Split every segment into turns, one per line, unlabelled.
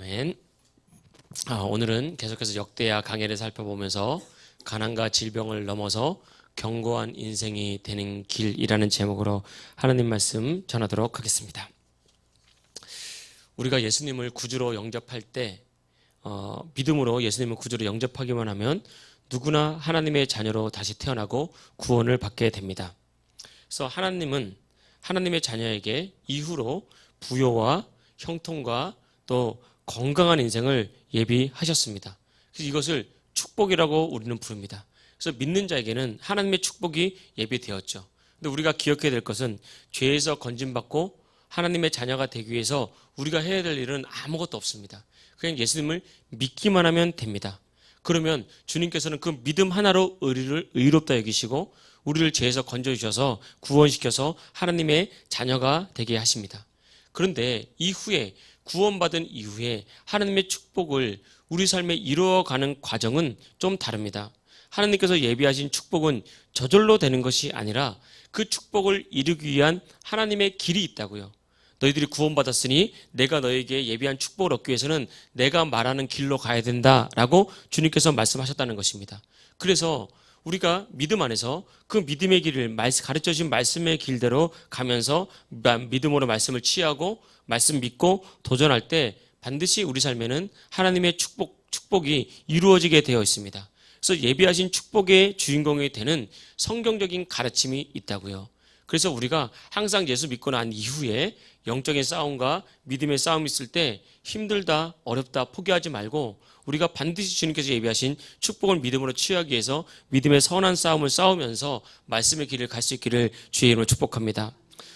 아멘. 아, 오늘은 계속해서 역대야 강해를 살펴보면서 가난과 질병을 넘어서 견고한 인생이 되는 길이라는 제목으로 하나님 말씀 전하도록 하겠습니다. 우리가 예수님을 구주로 영접할 때 어, 믿음으로 예수님을 구주로 영접하기만 하면 누구나 하나님의 자녀로 다시 태어나고 구원을 받게 됩니다. 그래서 하나님은 하나님의 자녀에게 이후로 부요와 형통과 또 건강한 인생을 예비하셨습니다. 그래서 이것을 축복이라고 우리는 부릅니다. 그래서 믿는 자에게는 하나님의 축복이 예비되었죠. 근데 우리가 기억해야 될 것은 죄에서 건진받고 하나님의 자녀가 되기 위해서 우리가 해야 될 일은 아무것도 없습니다. 그냥 예수님을 믿기만 하면 됩니다. 그러면 주님께서는 그 믿음 하나로 의를 의롭다 여기시고 우리를 죄에서 건져 주셔서 구원시켜서 하나님의 자녀가 되게 하십니다. 그런데 이후에 구원받은 이후에 하나님의 축복을 우리 삶에 이루어가는 과정은 좀 다릅니다. 하나님께서 예비하신 축복은 저절로 되는 것이 아니라 그 축복을 이루기 위한 하나님의 길이 있다고요. 너희들이 구원받았으니 내가 너에게 예비한 축복을 얻기 위해서는 내가 말하는 길로 가야 된다라고 주님께서 말씀하셨다는 것입니다. 그래서 우리가 믿음 안에서 그 믿음의 길을 가르쳐 주신 말씀의 길대로 가면서 믿음으로 말씀을 취하고 말씀 믿고 도전할 때 반드시 우리 삶에는 하나님의 축복 축복이 이루어지게 되어 있습니다. 그래서 예비하신 축복의 주인공이 되는 성경적인 가르침이 있다고요. 그래서 우리가 항상 예수 믿고 난 이후에 영적인 싸움과 믿음의 싸움이 있을 때 힘들다, 어렵다, 포기하지 말고 우리가 반드시 주님께서 예비하신 축복을 믿음으로 취하기 위해서 믿음의 선한 싸움을 싸우면서 말씀의 길을 갈 수 있기를 주의 이름으로 축복합니다.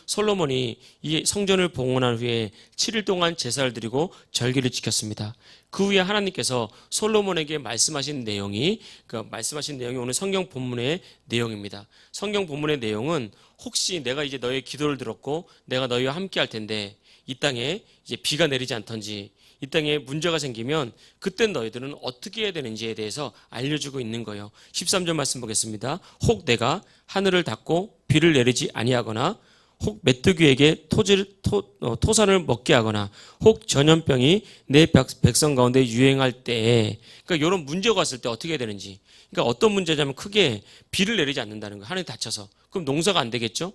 솔로몬이 이 성전을 봉헌한 후에 7일 동안 제사를 드리고 절기를 지켰습니다. 그 후에 하나님께서 솔로몬에게 말씀하신 내용이 그 말씀하신 내용이 오늘 성경 본문의 내용입니다. 성경 본문의 내용은 혹시 내가 이제 너의 기도를 들었고 내가 너희와 함께 할 텐데 이 땅에 이제 비가 내리지 않던지 이 땅에 문제가 생기면 그때 너희들은 어떻게 해야 되는지에 대해서 알려주고 있는 거예요. 13절 말씀 보겠습니다. 혹 내가 하늘을 닫고 비를 내리지 아니하거나 혹 메뚜기에게 토질, 토, 어, 토산을 먹게 하거나 혹 전염병이 내 백성 가운데 유행할 때에 그러니까 이런 문제가 왔을 때 어떻게 해야 되는지 그러니까 어떤 문제냐면 크게 비를 내리지 않는다는 거예요. 하늘이 닫혀서 그럼 농사가 안 되겠죠?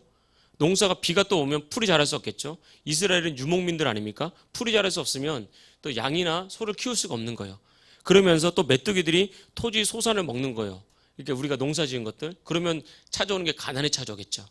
농사가 비가 또 오면 풀이 자랄 수 없겠죠? 이스라엘은 유목민들 아닙니까? 풀이 자랄 수 없으면 또 양이나 소를 키울 수가 없는 거예요. 그러면서 또 메뚜기들이 토지 소산을 먹는 거예요. 이렇게 우리가 농사 지은 것들. 그러면 찾아오는 게 가난이 찾아오겠죠.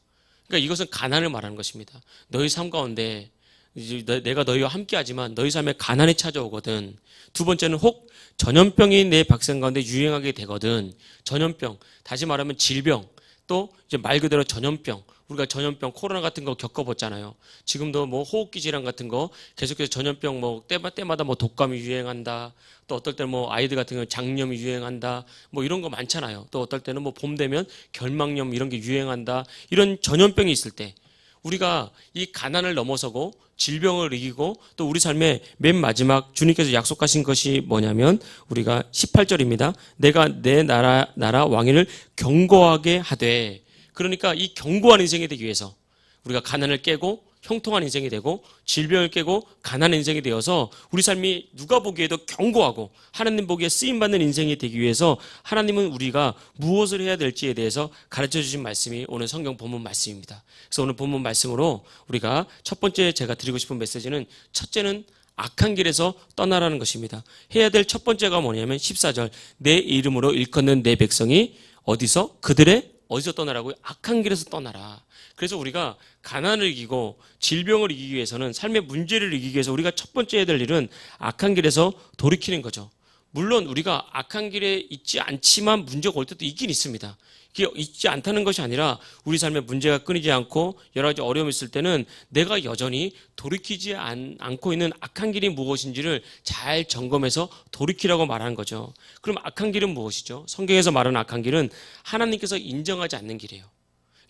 그러니까 이것은 가난을 말하는 것입니다. 너희 삶 가운데 내가 너희와 함께하지만 너희 삶에 가난이 찾아오거든. 두 번째는 혹 전염병이 내 백성 가운데 유행하게 되거든. 전염병, 다시 말하면 질병, 또 말 그대로 전염병. 우리가 전염병 코로나 같은 거 겪어봤잖아요. 지금도 뭐 호흡기 질환 같은 거 계속해서 전염병 뭐 때마, 때마다 뭐 독감이 유행한다. 또 어떨 때는 뭐 아이들 같은 경우 장염이 유행한다. 뭐 이런 거 많잖아요. 또 어떨 때는 뭐 봄 되면 결막염 이런 게 유행한다. 이런 전염병이 있을 때 우리가 이 가난을 넘어서고 질병을 이기고 또 우리 삶의 맨 마지막 주님께서 약속하신 것이 뭐냐면 우리가 18절입니다. 내가 내 나라 나라 왕위를 견고하게 하되 그러니까 이 견고한 인생이 되기 위해서 우리가 가난을 깨고 형통한 인생이 되고 질병을 깨고 가난한 인생이 되어서 우리 삶이 누가 보기에도 견고하고 하나님 보기에 쓰임 받는 인생이 되기 위해서 하나님은 우리가 무엇을 해야 될지에 대해서 가르쳐 주신 말씀이 오늘 성경 본문 말씀입니다. 그래서 오늘 본문 말씀으로 우리가 첫 번째 제가 드리고 싶은 메시지는 첫째는 악한 길에서 떠나라는 것입니다. 해야 될 첫 번째가 뭐냐면 14절 내 이름으로 일컫는 내 백성이 어디서 그들의 어디서 떠나라고요? 악한 길에서 떠나라. 그래서 우리가 가난을 이기고 질병을 이기기 위해서는 삶의 문제를 이기기 위해서 우리가 첫 번째 해야 될 일은 악한 길에서 돌이키는 거죠. 물론 우리가 악한 길에 있지 않지만 문제가 올 때도 있긴 있습니다. 그게 있지 않다는 것이 아니라 우리 삶에 문제가 끊이지 않고 여러 가지 어려움이 있을 때는 내가 여전히 돌이키지 않, 고 있는 악한 길이 무엇인지를 잘 점검해서 돌이키라고 말하는 거죠. 그럼 악한 길은 무엇이죠? 성경에서 말하는 악한 길은 하나님께서 인정하지 않는 길이에요.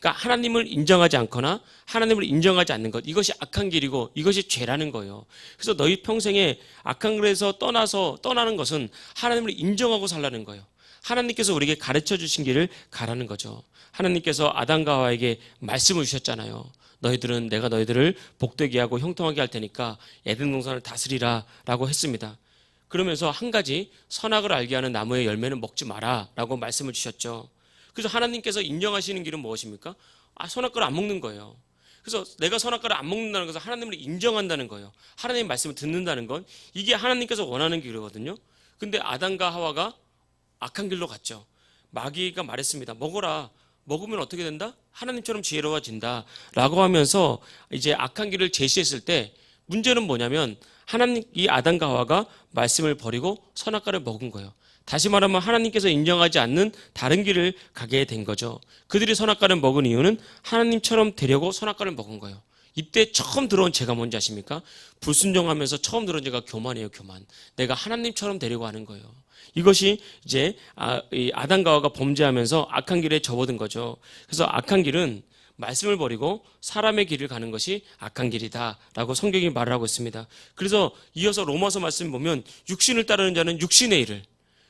그러니까 하나님을 인정하지 않거나 하나님을 인정하지 않는 것 이것이 악한 길이고 이것이 죄라는 거예요. 그래서 너희 평생에 악한 길에서 떠나서 떠나는 것은 하나님을 인정하고 살라는 거예요. 하나님께서 우리에게 가르쳐 주신 길을 가라는 거죠. 하나님께서 아담과 하와에게 말씀을 주셨잖아요. 너희들은 내가 너희들을 복되게 하고 형통하게 할 테니까 에덴 동산을 다스리라라고 했습니다. 그러면서 한 가지 선악을 알게 하는 나무의 열매는 먹지 마라라고 말씀을 주셨죠. 그래서 하나님께서 인정하시는 길은 무엇입니까? 아, 선악과를 안 먹는 거예요. 그래서 내가 선악과를 안 먹는다는 것은 하나님을 인정한다는 거예요. 하나님의 말씀을 듣는다는 건 이게 하나님께서 원하는 길이거든요. 근데 아담과 하와가 악한 길로 갔죠. 마귀가 말했습니다. 먹어라. 먹으면 어떻게 된다? 하나님처럼 지혜로워진다. 라고 하면서 이제 악한 길을 제시했을 때 문제는 뭐냐면 하나님, 이 아담과 하와가 말씀을 버리고 선악과를 먹은 거예요. 다시 말하면 하나님께서 인정하지 않는 다른 길을 가게 된 거죠. 그들이 선악과를 먹은 이유는 하나님처럼 되려고 선악과를 먹은 거예요. 이때 처음 들어온 죄가 뭔지 아십니까? 불순종하면서 처음 들어온 죄가 교만이에요, 교만. 내가 하나님처럼 되려고 하는 거예요. 이것이 이제 아, 이 아담과 하와가 범죄하면서 악한 길에 접어든 거죠. 그래서 악한 길은 말씀을 버리고 사람의 길을 가는 것이 악한 길이다라고 성경이 말을 하고 있습니다. 그래서 이어서 로마서 말씀 보면 육신을 따르는 자는 육신의 일을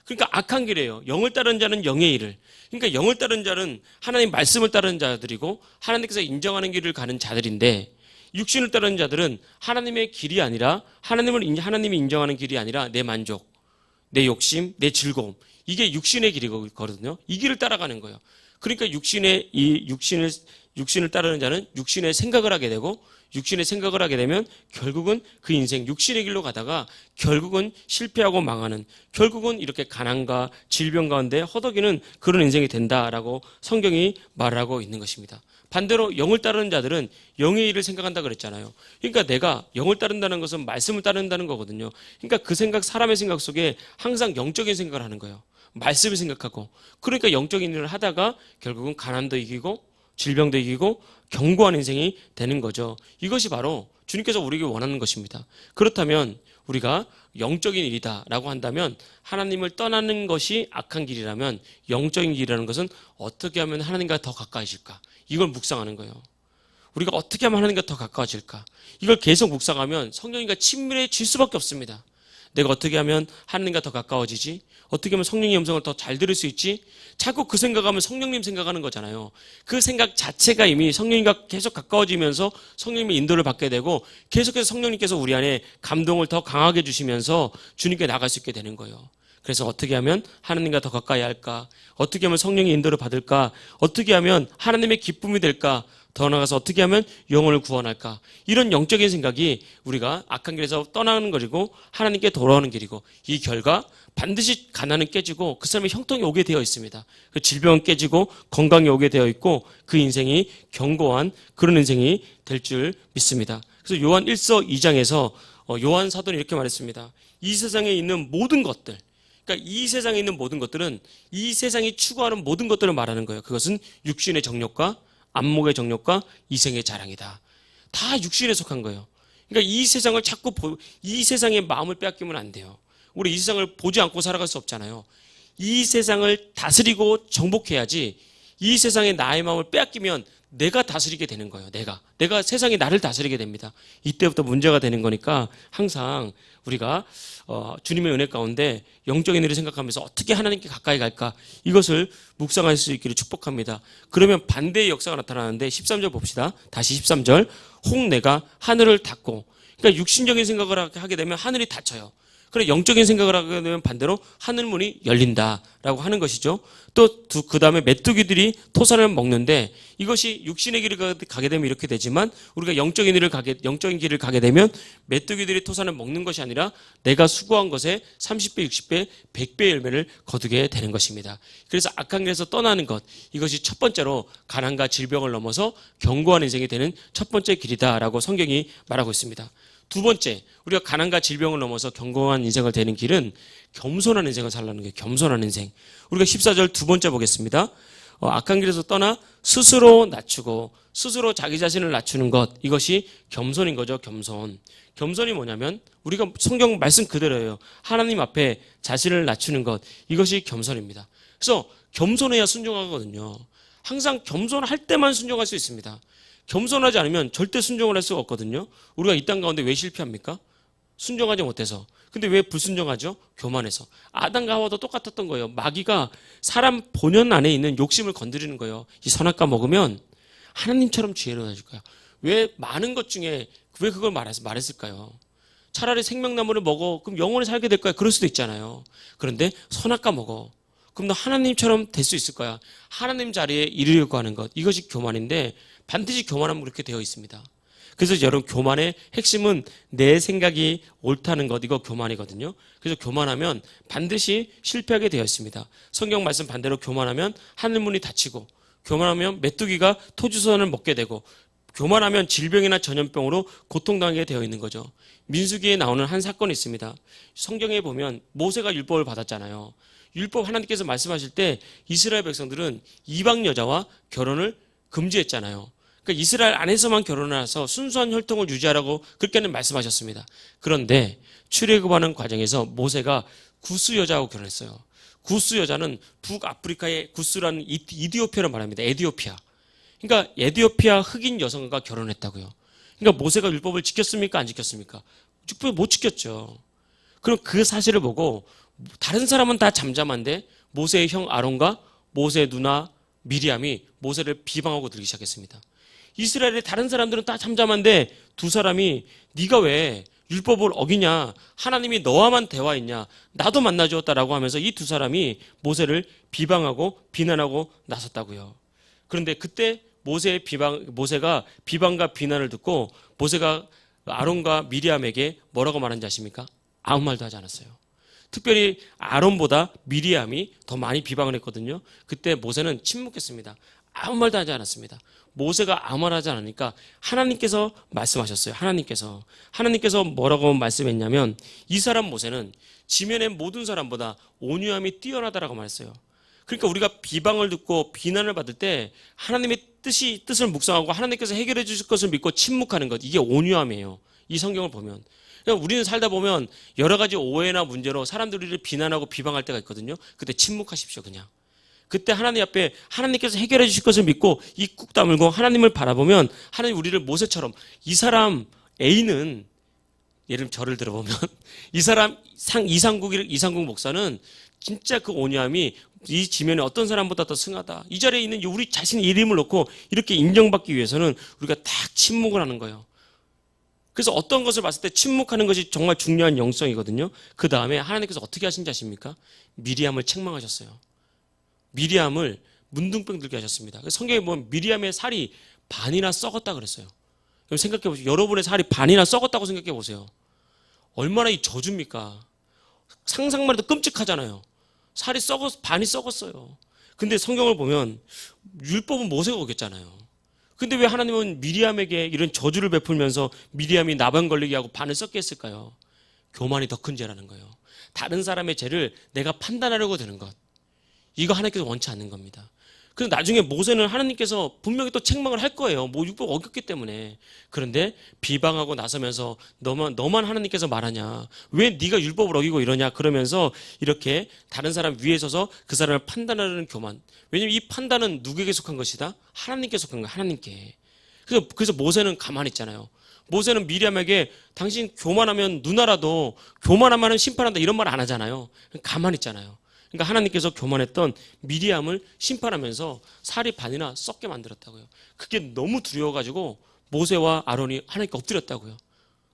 그러니까 악한 길이에요. 영을 따르는 자는 영의 일을. 그러니까 영을 따르는 자는 하나님 말씀을 따르는 자들이고 하나님께서 인정하는 길을 가는 자들인데 육신을 따르는 자들은 하나님의 길이 아니라 하나님을 인- 하나님이 인정하는 길이 아니라 내 만족, 내 욕심, 내 즐거움. 이게 육신의 길이거든요. 이 길을 따라가는 거예요. 그러니까 육신의 이 육신을 육신을 따르는 자는 육신의 생각을 하게 되고 육신의 생각을 하게 되면 결국은 그 인생 육신의 길로 가다가 결국은 실패하고 망하는 결국은 이렇게 가난과 질병 가운데 허덕이는 그런 인생이 된다라고 성경이 말하고 있는 것입니다. 반대로 영을 따르는 자들은 영의 일을 생각한다 그랬잖아요. 그러니까 내가 영을 따른다는 것은 말씀을 따른다는 거거든요. 그러니까 그 생각 사람의 생각 속에 항상 영적인 생각을 하는 거예요. 말씀을 생각하고 그러니까 영적인 일을 하다가 결국은 가난도 이기고 질병도 이기고 견고한 인생이 되는 거죠. 이것이 바로 주님께서 우리에게 원하는 것입니다. 그렇다면 우리가 영적인 일이다라고 한다면 하나님을 떠나는 것이 악한 길이라면 영적인 길이라는 것은 어떻게 하면 하나님과 더 가까워질까? 이걸 묵상하는 거예요. 우리가 어떻게 하면 하나님과 더 가까워질까? 이걸 계속 묵상하면 성령님과 친밀해질 수밖에 없습니다. 내가 어떻게 하면 하나님과 더 가까워지지? 어떻게 하면 성령의 음성을 더 잘 들을 수 있지? 자꾸 그 생각하면 성령님 생각하는 거잖아요. 그 생각 자체가 이미 성령님과 계속 가까워지면서 성령님의 인도를 받게 되고 계속해서 성령님께서 우리 안에 감동을 더 강하게 주시면서 주님께 나갈 수 있게 되는 거예요. 그래서 어떻게 하면 하나님과 더 가까이 할까? 어떻게 하면 성령의 인도를 받을까? 어떻게 하면 하나님의 기쁨이 될까? 더 나아가서 어떻게 하면 영혼을 구원할까? 이런 영적인 생각이 우리가 악한 길에서 떠나는 것이고 하나님께 돌아오는 길이고 이 결과 반드시 가난은 깨지고 그 사람의 형통이 오게 되어 있습니다. 그 질병은 깨지고 건강이 오게 되어 있고 그 인생이 견고한 그런 인생이 될 줄 믿습니다. 그래서 요한 1서 2장에서 요한 사도는 이렇게 말했습니다. 이 세상에 있는 모든 것들 그러니까 이 세상에 있는 모든 것들은 이 세상이 추구하는 모든 것들을 말하는 거예요. 그것은 육신의 정욕과 안목의 정욕과 이생의 자랑이다. 다 육신에 속한 거예요. 그러니까 이 세상을 자꾸 보, 이 세상의 마음을 빼앗기면 안 돼요. 우리 이 세상을 보지 않고 살아갈 수 없잖아요. 이 세상을 다스리고 정복해야지 이 세상에 나의 마음을 빼앗기면 내가 다스리게 되는 거예요. 내가. 내가 세상이 나를 다스리게 됩니다. 이때부터 문제가 되는 거니까 항상 우리가 어, 주님의 은혜 가운데 영적인 일을 생각하면서 어떻게 하나님께 가까이 갈까 이것을 묵상할 수 있기를 축복합니다. 그러면 반대의 역사가 나타나는데 13절 봅시다. 다시 13절. 혹 내가 하늘을 닫고 그러니까 육신적인 생각을 하게 되면 하늘이 닫혀요. 그래 영적인 생각을 하게 되면 반대로 하늘 문이 열린다라고 하는 것이죠. 또 그 다음에 메뚜기들이 토산을 먹는데 이것이 육신의 길을 가게 되면 이렇게 되지만 우리가 영적인 일을 가게 영적인 길을 가게 되면 메뚜기들이 토산을 먹는 것이 아니라 내가 수고한 것에 30배, 60배, 100배 열매를 거두게 되는 것입니다. 그래서 악한 길에서 떠나는 것 이것이 첫 번째로 가난과 질병을 넘어서 견고한 인생이 되는 첫 번째 길이다라고 성경이 말하고 있습니다. 두 번째, 우리가 가난과 질병을 넘어서 견고한 인생을 되는 길은 겸손한 인생을 살라는 게 겸손한 인생. 우리가 14절 두 번째 보겠습니다. 어, 악한 길에서 떠나 스스로 낮추고 스스로 자기 자신을 낮추는 것 이것이 겸손인 거죠. 겸손. 겸손이 뭐냐면 우리가 성경 말씀 그대로예요. 하나님 앞에 자신을 낮추는 것 이것이 겸손입니다. 그래서 겸손해야 순종하거든요. 항상 겸손할 때만 순종할 수 있습니다. 겸손하지 않으면 절대 순종을 할 수가 없거든요. 우리가 이 땅 가운데 왜 실패합니까? 순종하지 못해서. 근데 왜 불순종하죠? 교만해서. 아담과 하와도 똑같았던 거예요. 마귀가 사람 본연 안에 있는 욕심을 건드리는 거예요. 이 선악과 먹으면 하나님처럼 지혜로워질 거야. 왜 많은 것 중에 왜 그걸 말했, 말했을까요? 차라리 생명나무를 먹어. 그럼 영원히 살게 될 거야. 그럴 수도 있잖아요. 그런데 선악과 먹어. 그럼 너 하나님처럼 될 수 있을 거야. 하나님 자리에 이르려고 하는 것. 이것이 교만인데 반드시 교만하면 그렇게 되어 있습니다. 그래서 여러분 교만의 핵심은 내 생각이 옳다는 것 이거 교만이거든요. 그래서 교만하면 반드시 실패하게 되어 있습니다. 성경 말씀 반대로 교만하면 하늘 문이 닫히고 교만하면 메뚜기가 토주선을 먹게 되고 교만하면 질병이나 전염병으로 고통당하게 되어 있는 거죠. 민수기에 나오는 한 사건이 있습니다. 성경에 보면 모세가 율법을 받았잖아요. 율법 하나님께서 말씀하실 때 이스라엘 백성들은 이방 여자와 결혼을 금지했잖아요. 그러니까 이스라엘 안에서만 결혼해서 순수한 혈통을 유지하라고 그렇게는 말씀하셨습니다. 그런데 출애굽하는 과정에서 모세가 구스 여자하고 결혼했어요. 구스 여자는 북아프리카의 구스라는 이- 이디오피아를 말합니다. 에디오피아. 그러니까 에디오피아 흑인 여성과 결혼했다고요. 그러니까 모세가 율법을 지켰습니까? 안 지켰습니까? 율법을 못 지켰죠. 그럼 그 사실을 보고 다른 사람은 다 잠잠한데 모세의 형 아론과 모세의 누나 미리암이 모세를 비방하고 들기 시작했습니다. 이스라엘의 다른 사람들은 다 잠잠한데 두 사람이 네가 왜 율법을 어기냐? 하나님이 너와만 대화했냐? 나도 만나주었다라고 하면서 이 두 사람이 모세를 비방하고 비난하고 나섰다고요. 그런데 그때 모세의 비방 모세가 비방과 비난을 듣고 모세가 아론과 미리암에게 뭐라고 말한지 아십니까? 아무 말도 하지 않았어요. 특별히 아론보다 미리암이 더 많이 비방을 했거든요. 그때 모세는 침묵했습니다. 아무 말도 하지 않았습니다. 모세가 아무 말 하지 않으니까 하나님께서 말씀하셨어요. 하나님께서. 하나님께서 뭐라고 말씀했냐면 이 사람 모세는 지면의 모든 사람보다 온유함이 뛰어나다라고 말했어요. 그러니까 우리가 비방을 듣고 비난을 받을 때 하나님의 뜻이 뜻을 묵상하고 하나님께서 해결해 주실 것을 믿고 침묵하는 것 이게 온유함이에요. 이 성경을 보면 그러니까 우리는 살다 보면 여러 가지 오해나 문제로 사람들을 비난하고 비방할 때가 있거든요. 그때 침묵하십시오 그냥. 그때 하나님 앞에 하나님께서 해결해 주실 것을 믿고 입국 다물고 하나님을 바라보면 하나님 우리를 모세처럼 이 사람 A는 예를 들면 저를 들어보면 이 사람 상 이상국 이상국 목사는 진짜 그 온유함이 이 지면에 어떤 사람보다 더 승하다. 이 자리에 있는 우리 자신의 이름을 놓고 이렇게 인정받기 위해서는 우리가 딱 침묵을 하는 거예요. 그래서 어떤 것을 봤을 때 침묵하는 것이 정말 중요한 영성이거든요. 그 다음에 하나님께서 어떻게 하신지 아십니까? 미리암을 책망하셨어요. 미리암을 문둥병 들게 하셨습니다. 성경에 보면 미리암의 살이 반이나 썩었다 그랬어요. 그럼 생각해 보세요. 여러분의 살이 반이나 썩었다고 생각해 보세요. 얼마나 이 저주입니까? 상상만 해도 끔찍하잖아요. 살이 썩었, 반이 썩었어요. 근데 성경을 보면 율법은 모세가 어겼잖아요. 근데 왜 하나님은 미리암에게 이런 저주를 베풀면서 미리암이 나병 걸리게 하고 반을 썩게 했을까요? 교만이 더 큰 죄라는 거예요. 다른 사람의 죄를 내가 판단하려고 드는 것. 이거 하나님께서 원치 않는 겁니다. 그래서 나중에 모세는 하나님께서 분명히 또 책망을 할 거예요. 뭐 율법 어겼기 때문에. 그런데 비방하고 나서면서 너만 너만 하나님께서 말하냐? 왜 네가 율법을 어기고 이러냐? 그러면서 이렇게 다른 사람 위에 서서 그 사람을 판단하려는 교만. 왜냐면 이 판단은 누구에게 속한 것이다? 하나님께 속한 거야. 하나님께. 그래서 그래서 모세는 가만히 있잖아요. 모세는 미리암에게 당신 교만하면 누나라도 교만하면 심판한다 이런 말 안 하잖아요. 가만히 있잖아요. 그러니까 하나님께서 교만했던 미리암을 심판하면서 살이 반이나 썩게 만들었다고요. 그게 너무 두려워가지고 모세와 아론이 하나님께 엎드렸다고요.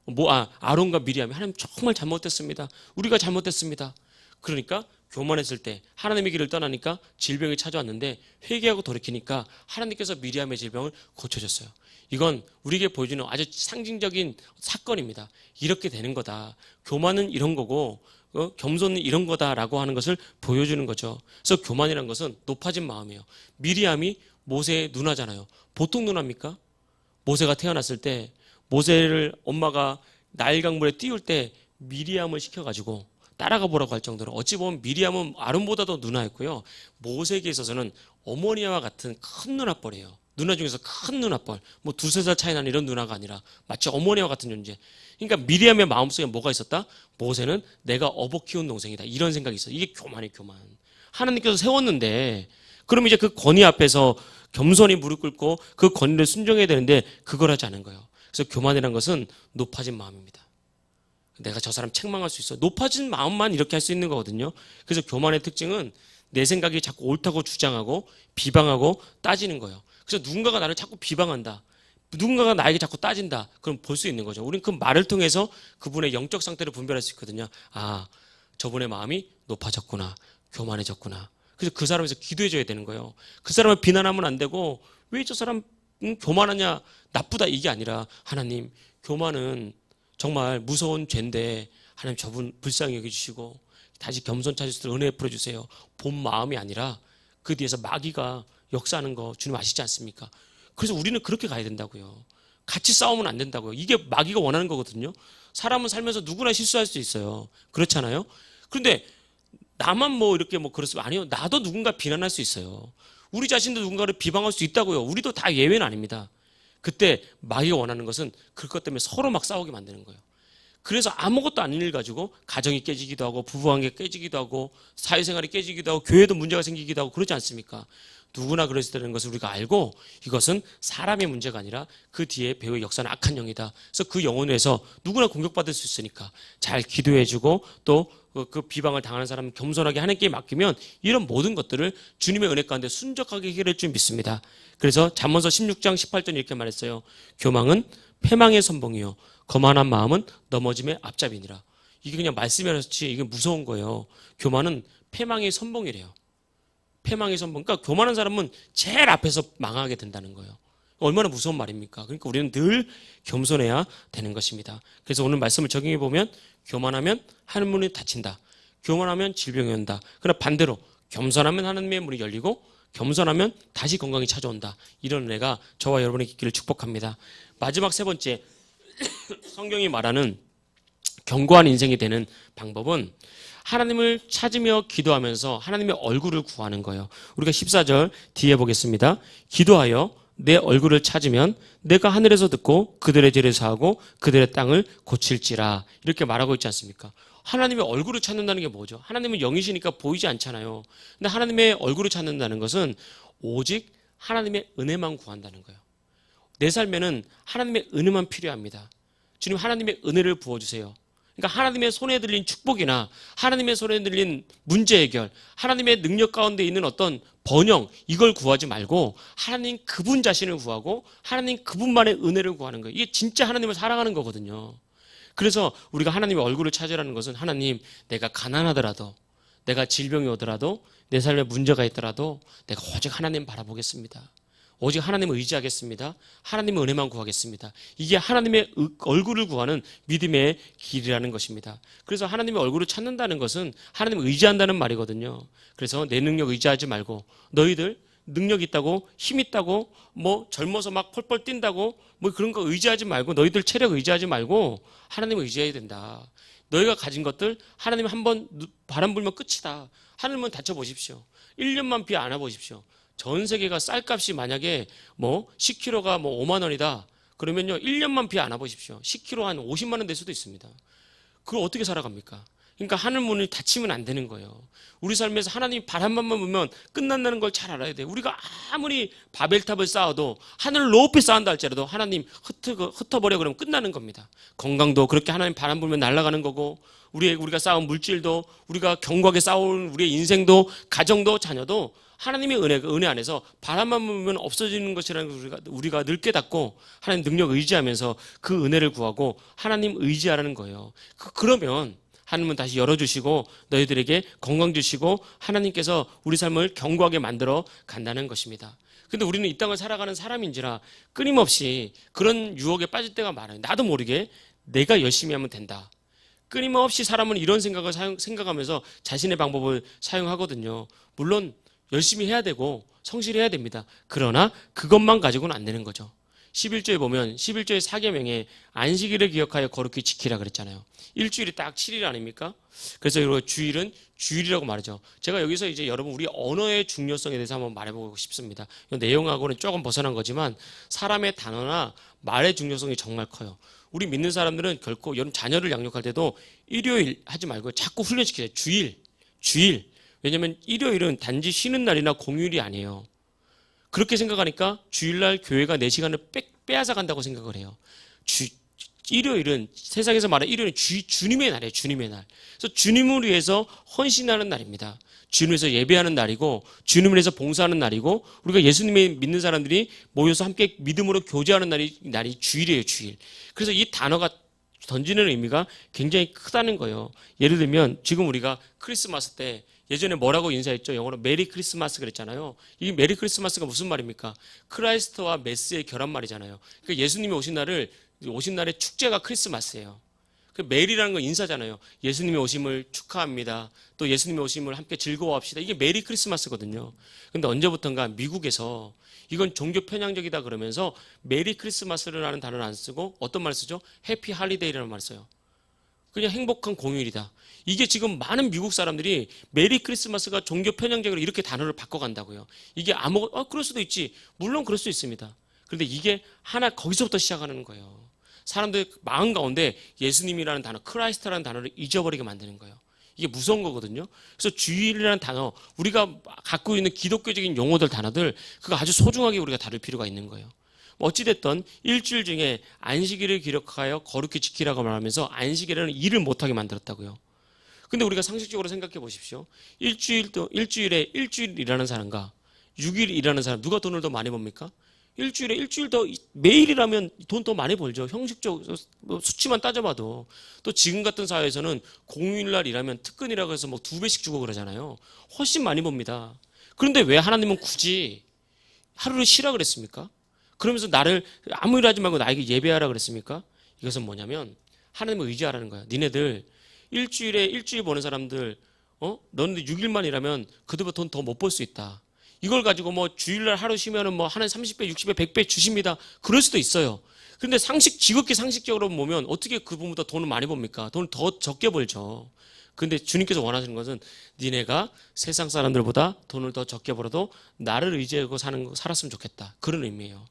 뭐, 아, 아론과 미리암이 하나님 정말 잘못됐습니다. 우리가 잘못됐습니다. 그러니까 교만했을 때 하나님의 길을 떠나니까 질병이 찾아왔는데 회개하고 돌이키니까 하나님께서 미리암의 질병을 고쳐줬어요. 이건 우리에게 보여주는 아주 상징적인 사건입니다. 이렇게 되는 거다. 교만은 이런 거고 어? 겸손은 이런 거다라고 하는 것을 보여주는 거죠. 그래서 교만이라는 것은 높아진 마음이에요. 미리암이 모세의 누나잖아요. 보통 누나입니까? 모세가 태어났을 때 모세를 엄마가 나일 강물에 띄울 때 미리암을 시켜가지고 따라가 보라고 할 정도로 어찌 보면 미리암은 아론보다도 누나였고요. 모세에게 있어서는 어머니와 같은 큰 누나뻘이에요. 누나 중에서 큰 누나뻘, 뭐 두세 살 차이 나는 이런 누나가 아니라 마치 어머니와 같은 존재. 그러니까 미리암의 마음속에 뭐가 있었다? 모세는 내가 어버 키운 동생이다. 이런 생각이 있어. 이게 교만이 교만. 하나님께서 세웠는데, 그럼 이제 그 권위 앞에서 겸손히 무릎 꿇고 그 권위를 순종해야 되는데 그걸 하지 않은 거예요. 그래서 교만이란 것은 높아진 마음입니다. 내가 저 사람 책망할 수 있어. 높아진 마음만 이렇게 할 수 있는 거거든요. 그래서 교만의 특징은 내 생각이 자꾸 옳다고 주장하고 비방하고 따지는 거예요. 그래서 누군가가 나를 자꾸 비방한다. 누군가가 나에게 자꾸 따진다. 그럼 볼 수 있는 거죠. 우리는 그 말을 통해서 그분의 영적 상태를 분별할 수 있거든요. 아, 저분의 마음이 높아졌구나. 교만해졌구나. 그래서 그 사람에서 기도해 줘야 되는 거예요. 그 사람을 비난하면 안 되고 왜 저 사람 음, 교만하냐 나쁘다 이게 아니라 하나님 교만은 정말 무서운 죄인데 하나님 저분 불쌍히 여겨주시고 다시 겸손 찾을 수 있도록 은혜 베풀어 주세요. 본 마음이 아니라 그 뒤에서 마귀가 역사하는 거 주님 아시지 않습니까? 그래서 우리는 그렇게 가야 된다고요. 같이 싸우면 안 된다고요. 이게 마귀가 원하는 거거든요. 사람은 살면서 누구나 실수할 수 있어요. 그렇잖아요. 그런데 나만 뭐 이렇게 뭐 그렇으면 아니요. 나도 누군가 비난할 수 있어요. 우리 자신도 누군가를 비방할 수 있다고요. 우리도 다 예외는 아닙니다. 그때 마귀가 원하는 것은 그것 때문에 서로 막 싸우게 만드는 거예요. 그래서 아무것도 아닌 일 가지고 가정이 깨지기도 하고 부부관계 깨지기도 하고 사회생활이 깨지기도 하고 교회도 문제가 생기기도 하고 그러지 않습니까? 누구나 그럴 수 있다는 것을 우리가 알고 이것은 사람의 문제가 아니라 그 뒤에 배우의 역사는 악한 영이다. 그래서 그 영혼 에서 누구나 공격받을 수 있으니까 잘 기도해주고 또 그 비방을 당하는 사람은 겸손하게 하나님께 맡기면 이런 모든 것들을 주님의 은혜 가운데 순적하게 해결할 줄 믿습니다. 그래서 잠언서 16장 18절 이렇게 말했어요. 교망은 패망의 선봉이요 거만한 마음은 넘어짐의 앞잡이니라. 이게 그냥 말씀이라지 이게 무서운 거예요. 교만은 패망의 선봉이래요. 패망의 선봉. 그러니까 교만한 사람은 제일 앞에서 망하게 된다는 거예요. 얼마나 무서운 말입니까? 그러니까 우리는 늘 겸손해야 되는 것입니다. 그래서 오늘 말씀을 적용해 보면 교만하면 하늘 문이 닫힌다. 교만하면 질병이 온다. 그러나 반대로 겸손하면 하나님의 문이 열리고 겸손하면 다시 건강이 찾아온다. 이런 은혜가 저와 여러분의 있기를 축복합니다. 마지막 세 번째 성경이 말하는 견고한 인생이 되는 방법은 하나님을 찾으며 기도하면서 하나님의 얼굴을 구하는 거예요. 우리가 14절 뒤에 보겠습니다. 기도하여 내 얼굴을 찾으면 내가 하늘에서 듣고 그들의 죄를 사하고 그들의 땅을 고칠지라 이렇게 말하고 있지 않습니까? 하나님의 얼굴을 찾는다는 게 뭐죠? 하나님은 영이시니까 보이지 않잖아요. 근데 하나님의 얼굴을 찾는다는 것은 오직 하나님의 은혜만 구한다는 거예요. 내 삶에는 하나님의 은혜만 필요합니다. 주님 하나님의 은혜를 부어주세요. 그러니까 하나님의 손에 들린 축복이나 하나님의 손에 들린 문제 해결, 하나님의 능력 가운데 있는 어떤 번영 이걸 구하지 말고 하나님 그분 자신을 구하고 하나님 그분만의 은혜를 구하는 거예요. 이게 진짜 하나님을 사랑하는 거거든요. 그래서 우리가 하나님의 얼굴을 찾으라는 것은 하나님 내가 가난하더라도 내가 질병이 오더라도 내 삶에 문제가 있더라도 내가 오직 하나님 바라보겠습니다. 오직 하나님을 의지하겠습니다. 하나님의 은혜만 구하겠습니다. 이게 하나님의 얼굴을 구하는 믿음의 길이라는 것입니다. 그래서 하나님의 얼굴을 찾는다는 것은 하나님을 의지한다는 말이거든요. 그래서 내 능력 의지하지 말고 너희들 능력 있다고 힘 있다고 뭐 젊어서 막 펄펄 뛴다고 뭐 그런 거 의지하지 말고 너희들 체력 의지하지 말고 하나님을 의지해야 된다. 너희가 가진 것들 하나님 한 번 바람 불면 끝이다. 하늘문 닫혀 보십시오. 1년만 비 안아 보십시오. 전 세계가 쌀값이 만약에 뭐 10kg가 뭐 5만 원이다. 그러면요. 1년만 비 안아 보십시오. 10kg 한 50만 원 될 수도 있습니다. 그걸 어떻게 살아갑니까? 그러니까 하늘 문을 닫히면 안 되는 거예요. 우리 삶에서 하나님이 바람만 보면 끝난다는 걸 잘 알아야 돼요. 우리가 아무리 바벨탑을 쌓아도 하늘을 높이 쌓은다 할지라도 하나님 흩어, 흩어버려 그러면 끝나는 겁니다. 건강도 그렇게 하나님 바람 불면 날아가는 거고 우리 우리가 쌓은 물질도 우리가 견고하게 쌓아온 우리의 인생도 가정도 자녀도 하나님의 은혜, 은혜 안에서 바람만 불면 없어지는 것이라는 걸 우리가, 우리가 늘 깨닫고 하나님 능력 의지하면서 그 은혜를 구하고 하나님 의지하라는 거예요. 그, 그러면 하나님은 다시 열어주시고 너희들에게 건강 주시고 하나님께서 우리 삶을 견고하게 만들어 간다는 것입니다. 근데 우리는 이 땅을 살아가는 사람인지라 끊임없이 그런 유혹에 빠질 때가 많아요. 나도 모르게 내가 열심히 하면 된다. 끊임없이 사람은 이런 생각을 사용, 생각하면서 자신의 방법을 사용하거든요. 물론 열심히 해야 되고 성실해야 됩니다. 그러나 그것만 가지고는 안 되는 거죠. 11조에 보면 11조의 사계명에 안식일을 기억하여 거룩히 지키라 그랬잖아요. 일주일이 딱 7일 아닙니까? 그래서 이거 주일은 주일이라고 말하죠. 제가 여기서 이제 여러분 우리 언어의 중요성에 대해서 한번 말해보고 싶습니다. 내용하고는 조금 벗어난 거지만 사람의 단어나 말의 중요성이 정말 커요. 우리 믿는 사람들은 결코 여러분 자녀를 양육할 때도 일요일 하지 말고 자꾸 훈련시키세요. 주일, 주일. 왜냐하면 일요일은 단지 쉬는 날이나 공휴일이 아니에요. 그렇게 생각하니까 주일날 교회가 4시간을 빼, 빼앗아 간다고 생각을 해요. 주, 일요일은 세상에서 말하는 일요일은 주, 주님의 날이에요. 주님의 날. 그래서 주님을 위해서 헌신하는 날입니다. 주님을 위해서 예배하는 날이고 주님을 위해서 봉사하는 날이고 우리가 예수님의 믿는 사람들이 모여서 함께 믿음으로 교제하는 날이 날이 주일이에요. 주일. 그래서 이 단어가 던지는 의미가 굉장히 크다는 거예요. 예를 들면 지금 우리가 크리스마스 때 예전에 뭐라고 인사했죠? 영어로 메리 크리스마스 그랬잖아요. 이 메리 크리스마스가 무슨 말입니까? 크라이스트와 메스의 결합 말이잖아요. 그러니까 예수님이 오신 날을 오신 날의 축제가 크리스마스예요. 그 메리라는 건 인사잖아요. 예수님의 오심을 축하합니다. 또 예수님의 오심을 함께 즐거워합시다. 이게 메리 크리스마스거든요. 근데 언제부턴가 미국에서 이건 종교 편향적이다 그러면서 메리 크리스마스라는 단어를 안 쓰고 어떤 말 쓰죠? 해피 할리데이라는 말 써요. 그냥 행복한 공휴일이다. 이게 지금 많은 미국 사람들이 메리 크리스마스가 종교 편향적으로 이렇게 단어를 바꿔간다고요. 이게 아무 어 그럴 수도 있지. 물론 그럴 수 있습니다. 그런데 이게 하나 거기서부터 시작하는 거예요. 사람들 마음 가운데 예수님이라는 단어, 크라이스트라는 단어를 잊어버리게 만드는 거예요. 이게 무서운 거거든요. 그래서 주일이라는 단어, 우리가 갖고 있는 기독교적인 용어들, 단어들, 그거 아주 소중하게 우리가 다룰 필요가 있는 거예요. 뭐 어찌됐든 일주일 중에 안식일을 기록하여 거룩히 지키라고 말하면서 안식일에는 일을 못하게 만들었다고요. 근데 우리가 상식적으로 생각해 보십시오. 일주일도, 일주일에 일주일 일하는 사람과 6일 일하는 사람, 누가 돈을 더 많이 법니까? 일주일에 일주일 더 매일이라면 돈 더 많이 벌죠. 형식적 뭐 수치만 따져봐도 또 지금 같은 사회에서는 공휴일 날 일하면 특근이라고 해서 뭐 두 배씩 주고 그러잖아요. 훨씬 많이 봅니다. 그런데 왜 하나님은 굳이 하루를 쉬라 그랬습니까? 그러면서 나를 아무 일 하지 말고 나에게 예배하라 그랬습니까? 이것은 뭐냐면 하나님을 의지하라는 거야. 니네들 일주일에 일주일 버는 사람들 어? 너네들 6일만 일하면 그들보다 돈 더 못 벌 수 있다. 이걸 가지고 뭐 주일날 하루 쉬면은 뭐 하는 30배, 60배, 100배 주십니다. 그럴 수도 있어요. 근데 상식, 지극히 상식적으로 보면 어떻게 그분보다 돈을 많이 법니까? 돈을 더 적게 벌죠. 근데 주님께서 원하시는 것은 니네가 세상 사람들보다 돈을 더 적게 벌어도 나를 의지하고 사는 거 살았으면 좋겠다. 그런 의미예요.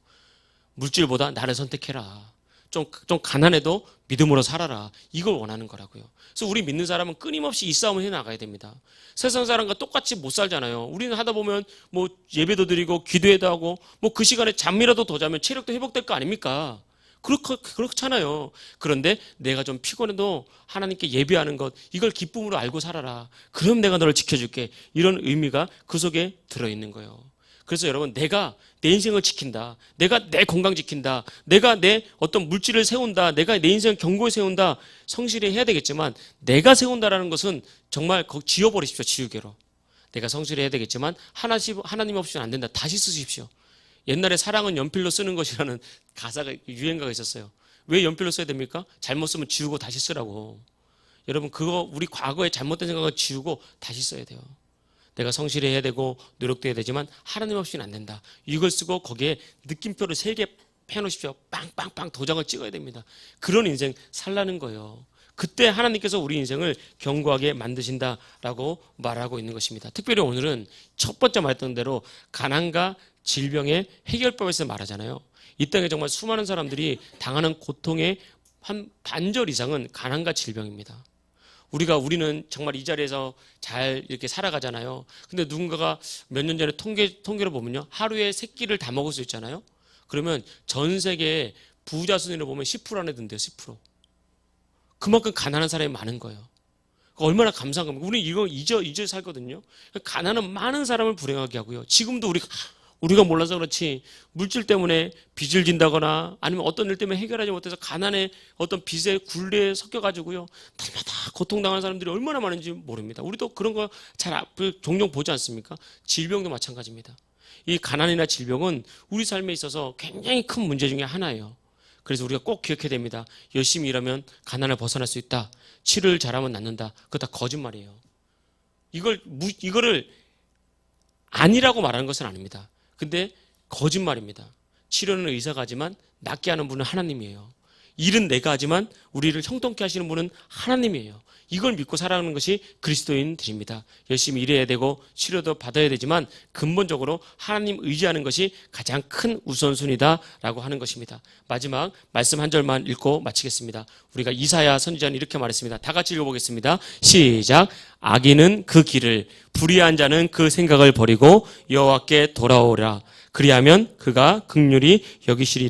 물질보다 나를 선택해라. 좀, 좀 가난해도 믿음으로 살아라. 이걸 원하는 거라고요. 그래서 우리 믿는 사람은 끊임없이 이 싸움을 해 나가야 됩니다. 세상 사람과 똑같이 못 살잖아요. 우리는 하다 보면 뭐 예배도 드리고 기도해도 하고 뭐 그 시간에 잠이라도 더 자면 체력도 회복될 거 아닙니까? 그렇고, 그렇잖아요. 그런데 내가 좀 피곤해도 하나님께 예배하는 것, 이걸 기쁨으로 알고 살아라. 그럼 내가 너를 지켜줄게. 이런 의미가 그 속에 들어있는 거예요. 그래서 여러분, 내가 내 인생을 지킨다. 내가 내 건강 지킨다. 내가 내 어떤 물질을 세운다. 내가 내 인생 경고에 세운다. 성실히 해야 되겠지만, 내가 세운다라는 것은 정말 거 지워버리십시오. 지우개로. 내가 성실히 해야 되겠지만, 하나님, 하나님 없이는 안 된다. 다시 쓰십시오. 옛날에 사랑은 연필로 쓰는 것이라는 가사가 유행가가 있었어요. 왜 연필로 써야 됩니까? 잘못 쓰면 지우고 다시 쓰라고. 여러분 그거 우리 과거에 잘못된 생각을 지우고 다시 써야 돼요. 내가 성실히 해야 되고 노력도 해야 되지만 하나님 없이는 안 된다. 이걸 쓰고 거기에 느낌표를 세 개 해놓으십시오. 빵빵빵 도장을 찍어야 됩니다. 그런 인생 살라는 거예요. 그때 하나님께서 우리 인생을 견고하게 만드신다라고 말하고 있는 것입니다. 특별히 오늘은 첫 번째 말했던 대로 가난과 질병의 해결법에서 말하잖아요. 이 땅에 정말 수많은 사람들이 당하는 고통의 한 반절 이상은 가난과 질병입니다. 우리가 우리는 정말 이 자리에서 잘 이렇게 살아가잖아요. 근데 누군가가 몇 년 전에 통계 통계를 보면요. 하루에 세 끼를 다 먹을 수 있잖아요. 그러면 전 세계 부자 순위를 보면 10% 안에 든대요. 10%. 그만큼 가난한 사람이 많은 거예요. 얼마나 감사한 겁니까? 우리는 이거 잊어, 잊어 살거든요. 가난은 많은 사람을 불행하게 하고요. 지금도 우리가, 우리가 몰라서 그렇지, 물질 때문에 빚을 진다거나 아니면 어떤 일 때문에 해결하지 못해서 가난의 어떤 빚에 굴레에 섞여가지고요. 날마다 고통당하는 사람들이 얼마나 많은지 모릅니다. 우리도 그런 거 잘 종종 보지 않습니까? 질병도 마찬가지입니다. 이 가난이나 질병은 우리 삶에 있어서 굉장히 큰 문제 중에 하나예요. 그래서 우리가 꼭 기억해야 됩니다. 열심히 일하면 가난을 벗어날 수 있다. 치료를 잘하면 낫는다. 그거 다 거짓말이에요. 이걸, 무, 이거를 아니라고 말하는 것은 아닙니다. 근데 거짓말입니다. 치료는 의사가 하지만 낫게 하는 분은 하나님이에요. 일은 내가 하지만 우리를 형통케 하시는 분은 하나님이에요. 이걸 믿고 살아가는 것이 그리스도인들입니다. 열심히 일해야 되고 치료도 받아야 되지만 근본적으로 하나님 의지하는 것이 가장 큰 우선순위다라고 하는 것입니다. 마지막 말씀 한 절만 읽고 마치겠습니다. 우리가 이사야 선지자는 이렇게 말했습니다. 다 같이 읽어보겠습니다. 시작. 악인은 그 길을 불의한 자는 그 생각을 버리고 여호와께 돌아오라. 그리하면 그가 극률이 여기시리라.